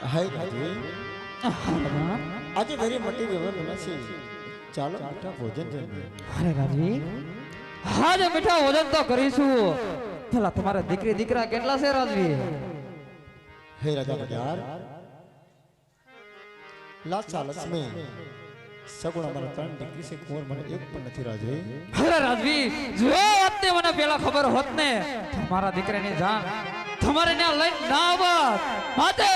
હાય રાજવી આજે ઘરે મટી વ્યવહાર નથી ચાલો મીઠા ભોજન જમીએ અરે રાજવી આજે મીઠા ભોજન તો કરીશું. પેલા તમારા દીકરી દીકરા કેટલા છે રાજવી હે રાજા બજાર. લાચા લક્ષ્મી સગુણ અમારા ત્રણ દીકરી છે કુંવર મને એક પણ નથી રાજવી. અરે રાજવી જો આપને મને પેલા ખબર હોત ને. મારા દીકરાની જાન તમારે ત્યાં લઈને ના આવત માટે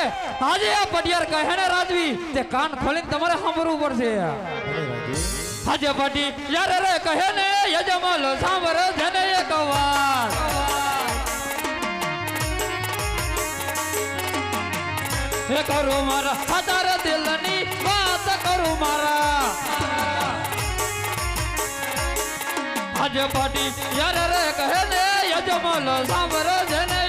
આજે આ પટિયાર કહે ને રાજવી તે કાન ખોલીને તમારે સાંભળવું પડશે. ભલે રાજવી આજે પટી, યાર રે કહે ને યજમાલ સાંભળ જને એક વાર હે કરું મારા હજાર દિલની વાત કરું મારા. આજે પાટી, યાર રે કહે ને યજમાલ સાંભળ જને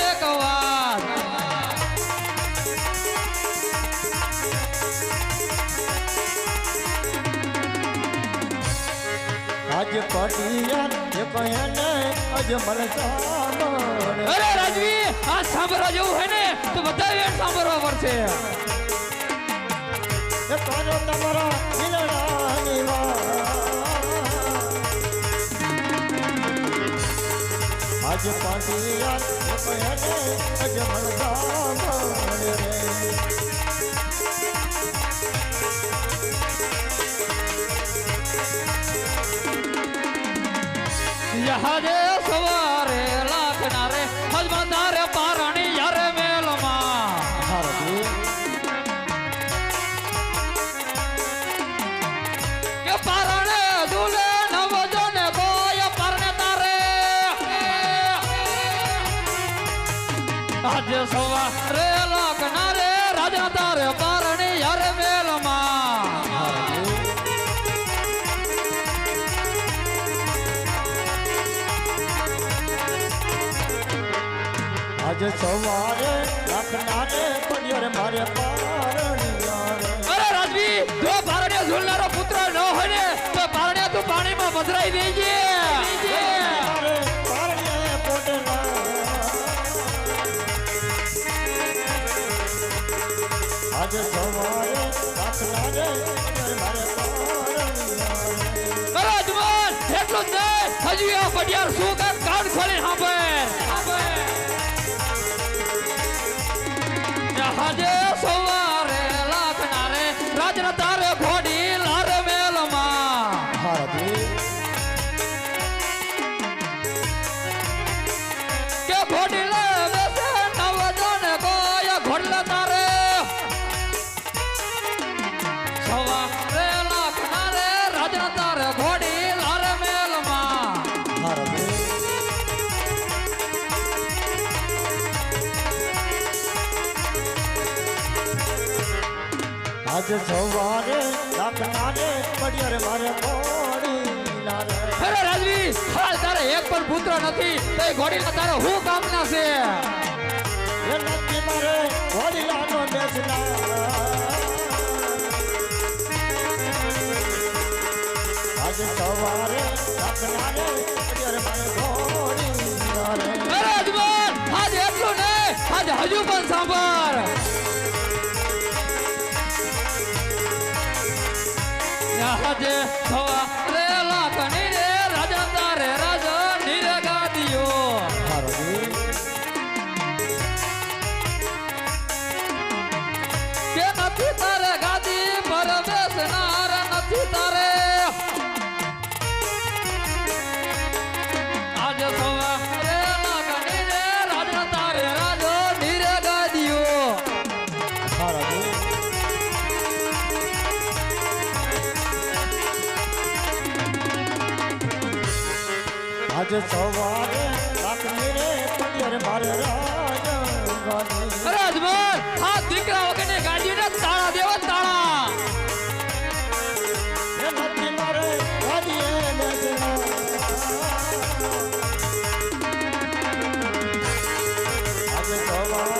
આજે પટિયા એ કહે ને અજમલ સામણે અરે રાજવી આ સાંભળવા જેવું હોય ને તો બધા વેણ સાંભળવા પડશે એ કરો તમારો દિલડાની વા આજે પટિયા એ કહે ને અજમલ સામણે રે. આજે સવારે લાખના રે રાજા તારે પારણી યારે મેલમાં. આજે સવારે લખનાને પડ્યો મારે પારણિયા રે અરે રાજવી જો પારણે ઝૂલનારો પુત્ર ન હોય ને તો પારણે તું પાણીમાં પધરાઈ દેજે. નહીં હજી આ આજે સવારે રાખનારે પડ્યો મારે અરે રાજવી હાલ તારે એક પણ પુત્ર નથી તો એ ઘોડીના તારે હું કામના છે? એ નથી મારે વડીલાનો બેસના આજે સવારે લખનાને પડ્યો મારે પારણિયા અરે અજમાન આજ એટલું નહીં આજ હજુ પણ સાંભળ. આજે સવારે લખની રે પડ્યો રે મારે રાજા અરે અજમલ આ દીકરા વગરની ગાડીને તાળા દેવા તાળા. એ નથી મારે બેસના આજે સવારે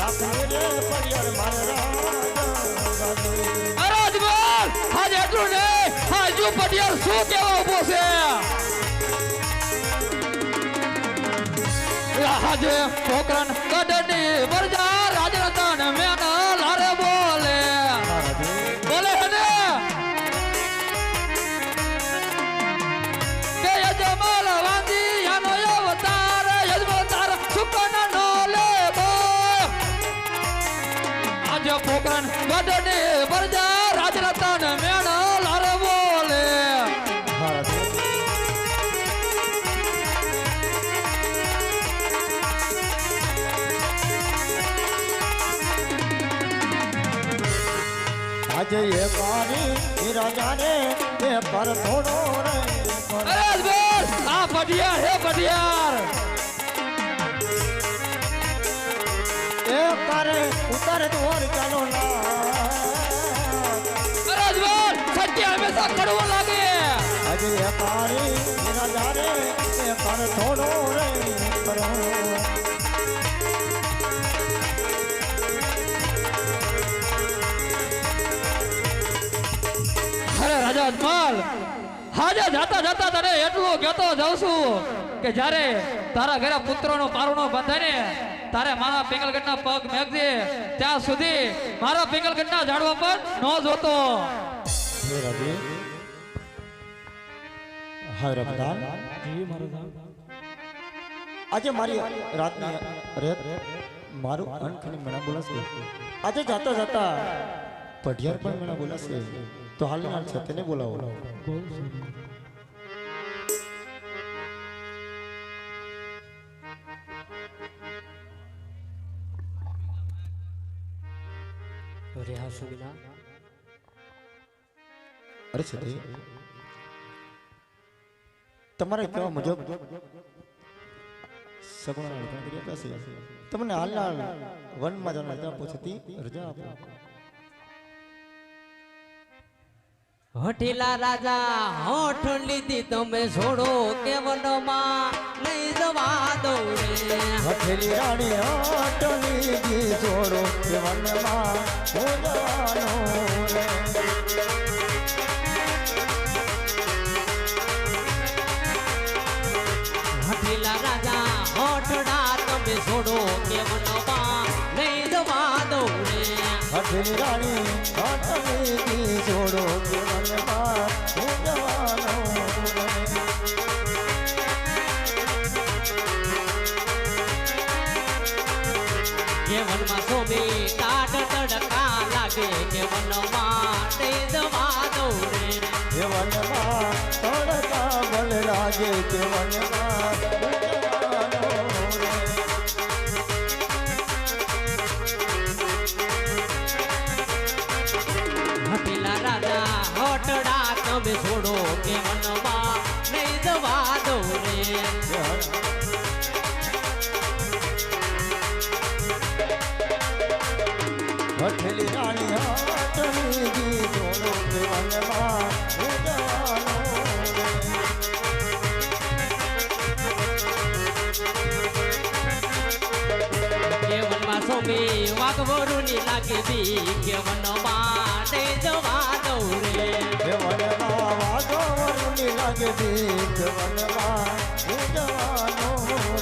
લખની રે પડ્યો રે મારે રાજા અરે અજમલ આજ એટલું નહીં હજુ પટિયાર શું કેવા ઊભો છે? આજે પોકરન કડની આજે એ પાણી રાજાને એ પર થોડો રે પર અરે બોલ આ પઢિયાર હે પઢિયાર એ કરે ઉતર દોર ચાલો ના અરે બોલ સત્ય હંમેશા કડવું લાગે આજે એ પાણી રાજાને એ પર થોડો રે કરો અજમલ હાજે જાતા જાતા તને એટલું કહેતો જાઉં છું કે જ્યારે તારા ઘરે પુત્રનો પારણો બંધાય ને તારે મારા પિંગલગઢના પગ મેઘજે, ત્યાં સુધી મારા પિંગલગઢના ઝાડવા પર ન જોતો. આજે મારી રાતની રેત મારું અનખની બોલાશે. આજે જાતા જાતા પઢિયાર પણ મેણા બોલાશે. તો હાલના છે તેને બોલાવો અરે સતી તમારે કેવા મુજબ સગવડ હાલ તમને હાલના વનમાં જવાના રજા પૂછતી રજા આપો હઠીલા રાજા હોઠ લીધી તમે છોડો કે વનમાં લઈ જવા દઉં રે હથેલી રાણી અટલી જી છોડો કે વનમાં હું જવાનો રે. હઠીલા રાજા હોઠડા તમે છોડો કે વનમાં લઈ જવા દઉં રે રાણી અટલી જી છોડો કે વનમાં રે. કે વનમાં તડકા લાગે કે વનમાં લઈ જવા દઉં રે લાગે કે વનમાં સોમી વાઘવરુની લાગે બી કે વનમાં જવા દો રે કે વનમાં વાઘો વરુની લાગે દીક જવાનો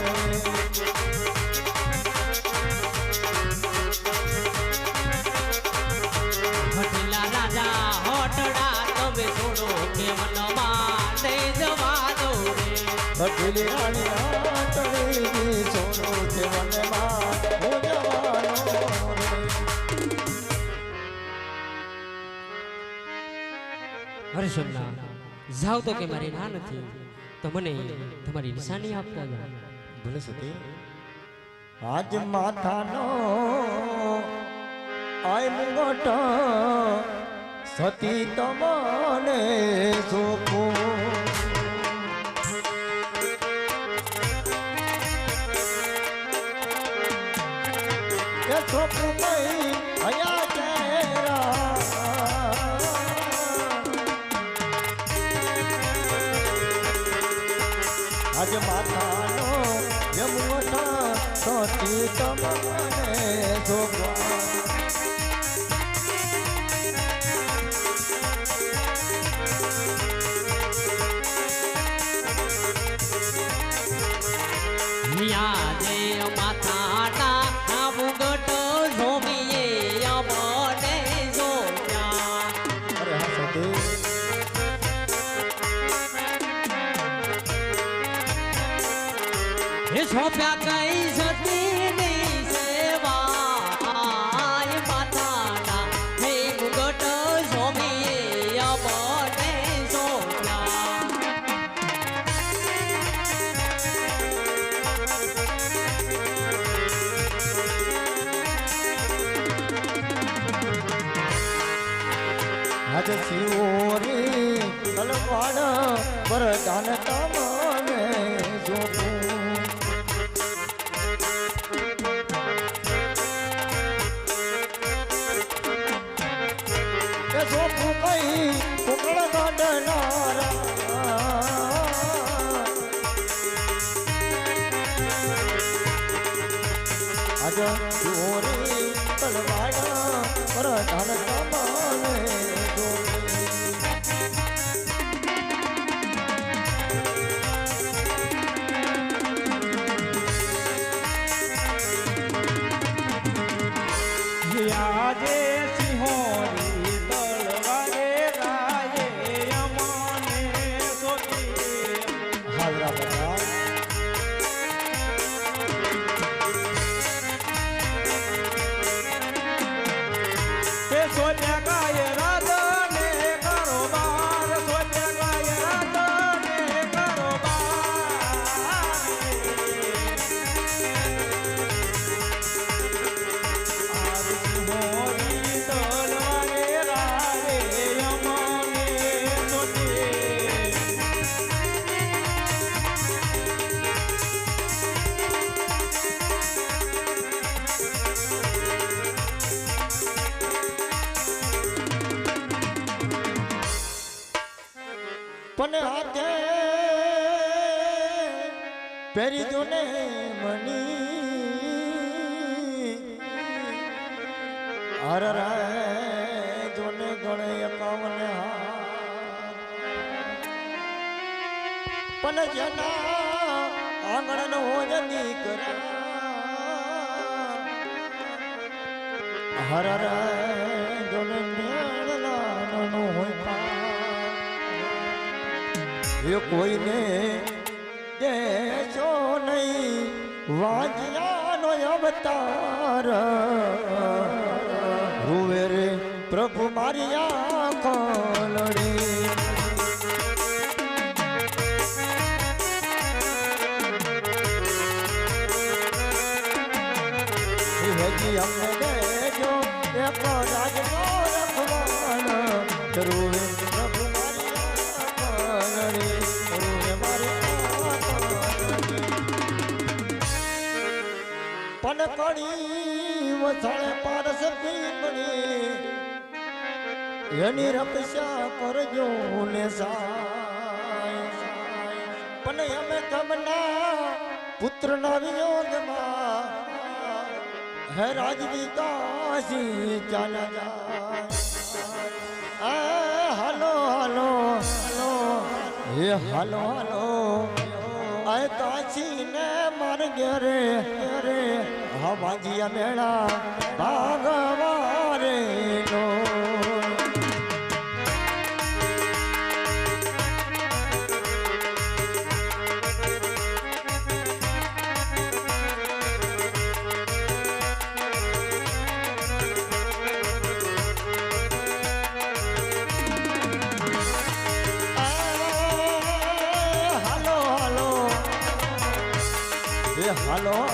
રે. જાવ તો કે મારી ના નથી, તો મને તમારી નિશાની આપતા જાઓ. ભલે સતી. આજ માથાનો આય મુગટ સતી તમને સોપો એ સોપું માથાનો યમુના સતી તમને જોગવા હે પણ હાથે પહેરી જો ને મણી હર રે જોને ગણે એકાવન. પણ જેના આંગણ નો દીકરા હર એ કોઈને દેશો નહીં, વાંજ્યાનો અવતાર. રૂવે રે પ્રભુ મારી આંખો લડી. હજી અમને દેજો એક રાજનો કડી વસાળે પારસ પીમણી એની રક્ષા કરજો ને સાય પણ અમે કમના પુત્રના વિયોગમાં હે રાજવી કાશી ચાલા આ, હાલો હાલો હાલો હે હાલો હાલો. આય ને માર ઘેરે ઘેરે હવાજીયા મેળા ભાગવારે નો. હાલો